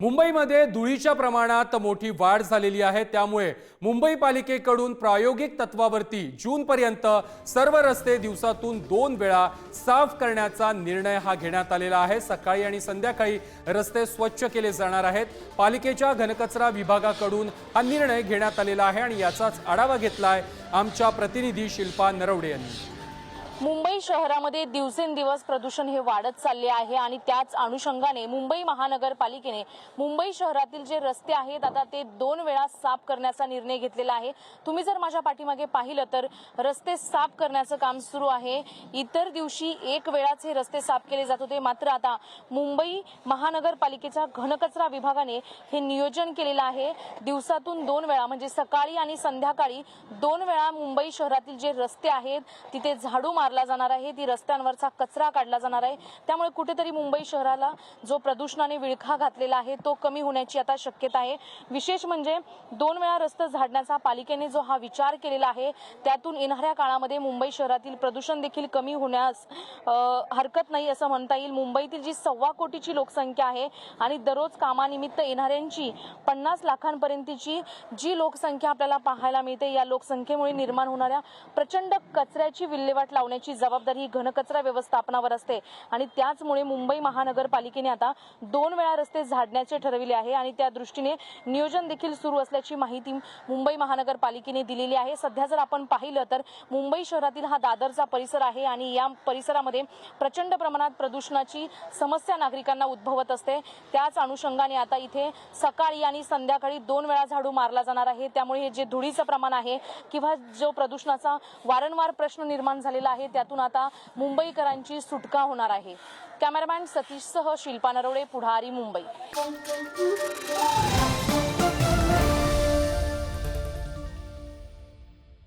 मुंबईमध्ये धुळीच्या प्रमाणात मोठी वाढ झालेली आहे. त्यामुळे मुंबई पालिकेकडून प्रायोगिक तत्वावरती जूनपर्यंत सर्व रस्ते दिवसातून दोन वेळा साफ करण्याचा निर्णय हा घेण्यात आलेला आहे. सकाळी आणि संध्याकाळी रस्ते स्वच्छ केले जाणार आहेत. पालिकेच्या घनकचरा विभागाकडून हा निर्णय घेण्यात आलेला आहे आणि याचाच आढावा घेतलाय आमच्या प्रतिनिधी शिल्पा नरवडे यांनी. मुंबई शहरामध्ये दिवसेंदिवस प्रदूषण हे वाढत चालले आहे आणि त्याच अनुषंगाने मुंबई महानगरपालिकेने मुंबई शहरातील जे रस्ते आहेत आता ते दोन वेळा साफ करण्याचा निर्णय घेतलेला आहे. तुम्ही जर माझ्या पाठीमागे पाहिलं तर रस्ते साफ करण्याचं काम सुरू आहे. इतर दिवशी एक वेळाच हे रस्ते साफ केले जात होते. मात्र आता मुंबई महानगरपालिकेच्या घनकचरा विभागाने हे नियोजन केलेलं आहे. दिवसातून दोन वेळा म्हणजे सकाळी आणि संध्याकाळी दोन वेळा मुंबई शहरातील जे रस्ते आहेत तिथे झाडू मारला जाणार आहे ती रस्त्यांवरचा कचरा काढला जाणार आहे. त्यामुळे कुठेतरी मुंबई शहराला जो प्रदूषणाने विळखा घातलेला आहे तो कमी होण्याची आता शक्यता आहे. विशेष म्हणजे दोन वेळा रस्ते झाडण्याचा पालिकेने जो हा विचार केलेला आहे त्यातून येणाऱ्या काळामध्ये मुंबई शहरातील प्रदूषण देखील कमी होण्यास हरकत नाही असं म्हणता येईल. मुंबईतील जी सव्वा कोटीची लोकसंख्या आहे आणि दररोज कामानिमित्त येणाऱ्यांची पन्नास लाखांपर्यंतची जी लोकसंख्या आपल्याला पाहायला मिळते या लोकसंख्येमुळे निर्माण होणाऱ्या प्रचंड कचऱ्याची विल्हेवाट लावण्याची जबाबदारी ही घनकचरा व्यवस्थापनावर असते. आणि त्याचमुळे मुंबई महानगरपालिकेने आता दोन वेळा रस्ते झाडण्याचे ठरविले आहे आणि त्या दृष्टीने नियोजन देखील सुरू असल्याची माहिती मुंबई महानगरपालिकेने दिलेली आहे. सध्या जर आपण पाहिलं तर मुंबई शहरातील हा दादरचा परिसर आहे आणि या परिसरामध्ये प्रचंड प्रमाणात प्रदूषणाची समस्या नागरिकांना उद्भवत असते. त्याच अनुषंगाने आता इथे सकाळी आणि संध्याकाळी दोन वेळा झाडू मारला जाणार आहे. त्यामुळे हे जे धुळीचं प्रमाण आहे किंवा जो प्रदूषणाचा वारंवार प्रश्न निर्माण झालेला आहे आहे त्यातून आता मुंबईकरांची सुटका होणार आहे. कॅमेरामॅन सतीशसह शिल्पा नरवडे पुढारी मुंबई.